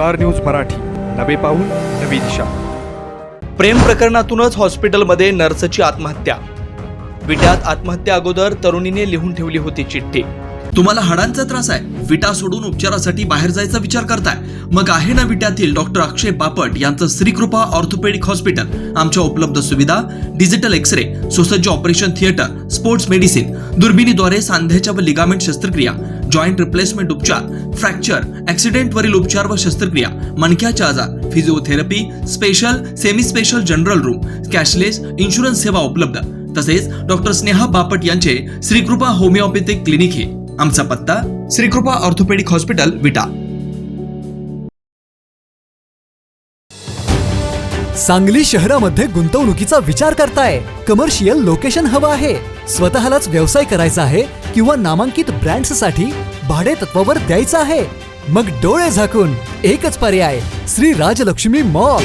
Star news Marathi. नवे पाऊल नवी दिशा. प्रेम प्रकरणातूनच हॉस्पिटलमध्ये नर्सची आत्महत्या. विट्यात आत्महत्या अगोदर तरुणीने लिहून ठेवली होती चिठ्ठी. तुम्हाला हाडांचा त्रास आहे. विटा सोडून उपचारासाठी बाहेर जायचा विचार करताय. मग आहे ना विट्यातील डॉक्टर अक्षय बापट यांचं श्रीकृपा ऑर्थोपेडिक हॉस्पिटल. आमच्या उपलब्ध सुविधा डिजिटल एक्स रे सुसज्ज ऑपरेशन थिएटर स्पोर्ट्स मेडिसिन दुर्बिणीद्वारे सांध्याच्या व लिगामेंट शस्त्रक्रिया. जॉईंट रिप्लेसमेंट उपचार फ्रॅक्चर ऍक्सिडेंट वरील उपचार व शस्त्रक्रिया मणक्याचे आजार physiotherapy special semi special general room cashless insurance सेवा उपलब्ध. तसेच डॉक्टर स्नेहा बापट यांचे श्रीकृपा होमिओपॅथिक क्लिनिक हे. आमचा पत्ता श्रीकृपा ऑर्थोपेडिक हॉस्पिटल विटा. सांगली शहरामध्ये गुंतवणुकीचा विचार करताय. कमर्शियल लोकेशन हवं आहे. स्वतःलाच व्यवसाय करायचा आहे किंवा नामांकित ब्रँड्ससाठी भाडे तत्वावर द्यायचं आहे. मग डोळे झाकून एकच पर्याय श्री राजलक्ष्मी मॉल.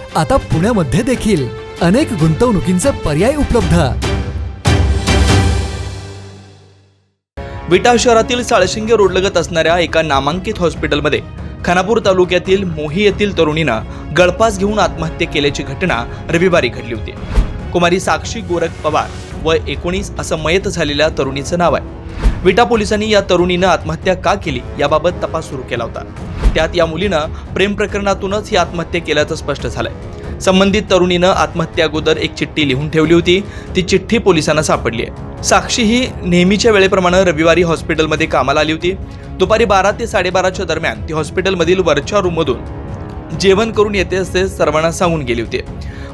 आता पुण्यामध्ये देखील अनेक गुंतवणुकींचे पर्याय उपलब्ध. विटा शहरातील साळशिंगे रोडलगत असणाऱ्या एका नामांकित हॉस्पिटलमध्ये खानापूर तालुक्यातील मोही येथील तरुणीनं गळफास घेऊन आत्महत्या केल्याची घटना रविवारी घडली होती. कुमारी साक्षी गोरख पवार व एकोणीस असं मयत झालेल्या तरुणीचं नाव आहे. विटा पोलिसांनी या तरुणीनं आत्महत्या का केली याबाबत तपास सुरू केला होता. त्यात या मुलीनं प्रेम प्रकरणातूनच ही आत्महत्या केल्याचं स्पष्ट झालंय. संबंधित तरुणीनं आत्महत्या अगोदर एक चिठ्ठी लिहून ठेवली होती. ती चिठ्ठी पोलिसांना सापडली आहे. साक्षी ही नेहमीच्या वेळेप्रमाणे रविवारी हॉस्पिटलमध्ये कामाला आली होती. दुपारी बारा ते साडेबाराच्या दरम्यान ती हॉस्पिटलमधील वरच्या रूममधून जेवण करून येते असे सर्वांना सांगून गेली होती.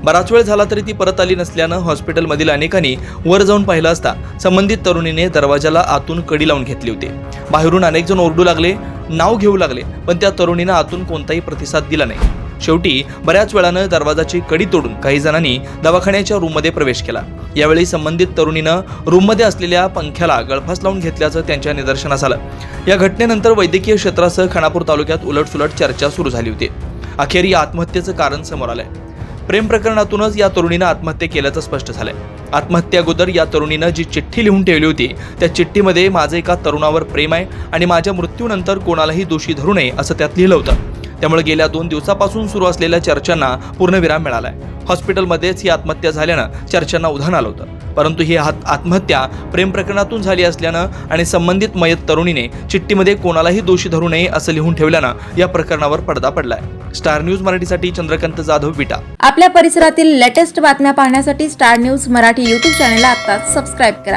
बराच वेळ झाला तरी ती परत आली नसल्यानं हॉस्पिटलमधील अनेकांनी वर जाऊन पाहिलं असता संबंधित तरुणीने दरवाजाला आतून कडी लावून घेतली होती. बाहेरून अनेक जण ओरडू लागले. नाव घेऊ लागले पण त्या तरुणीनं आतून कोणताही प्रतिसाद दिला नाही. शेवटी बऱ्याच वेळानं दरवाजाची कडी तोडून काही जणांनी दवाखान्याच्या रूममध्ये प्रवेश केला. यावेळी संबंधित तरुणीनं रूममध्ये असलेल्या पंख्याला गळफास लावून घेतल्याचं त्यांच्या निदर्शनास आलं. या घटनेनंतर वैद्यकीय क्षेत्रासह खानापूर तालुक्यात उलटसुलट चर्चा सुरू झाली होती. अखेर या आत्महत्येचं कारण समोर आलंय. प्रेम प्रकरणातूनच या तरुणीनं आत्महत्या केल्याचं स्पष्ट झालंय. आत्महत्या अगोदर या तरुणीनं जी चिठ्ठी लिहून ठेवली होती त्या चिठ्ठीमध्ये माझं एका तरुणावर प्रेम आहे आणि माझ्या मृत्यूनंतर कोणालाही दोषी धरू नये असं त्यात लिहिलं होतं. त्यामुळे गेल्या दोन दिवसापासून सुरू असलेल्या चर्चांना पूर्णविराम मिळालाय. हॉस्पिटलमध्येच ही आत्महत्या झाल्यानं चर्चांना उधाण आलं होतं. परंतु ही हात आत्महत्या प्रेम प्रकरणातून झाली असल्यानं आणि संबंधित मयत तरुणीने चिठ्ठीमध्ये कोणालाही दोषी धरू नये असं लिहून ठेवल्यानं या प्रकरणावर पडदा पडलाय. स्टार न्यूज मराठीसाठी चंद्रकांत जाधव विटा. आपल्या परिसरातील लेटेस्ट बातम्या पाहण्यासाठी स्टार न्यूज मराठी यूट्यूब चॅनलला आता सबस्क्राईब करा.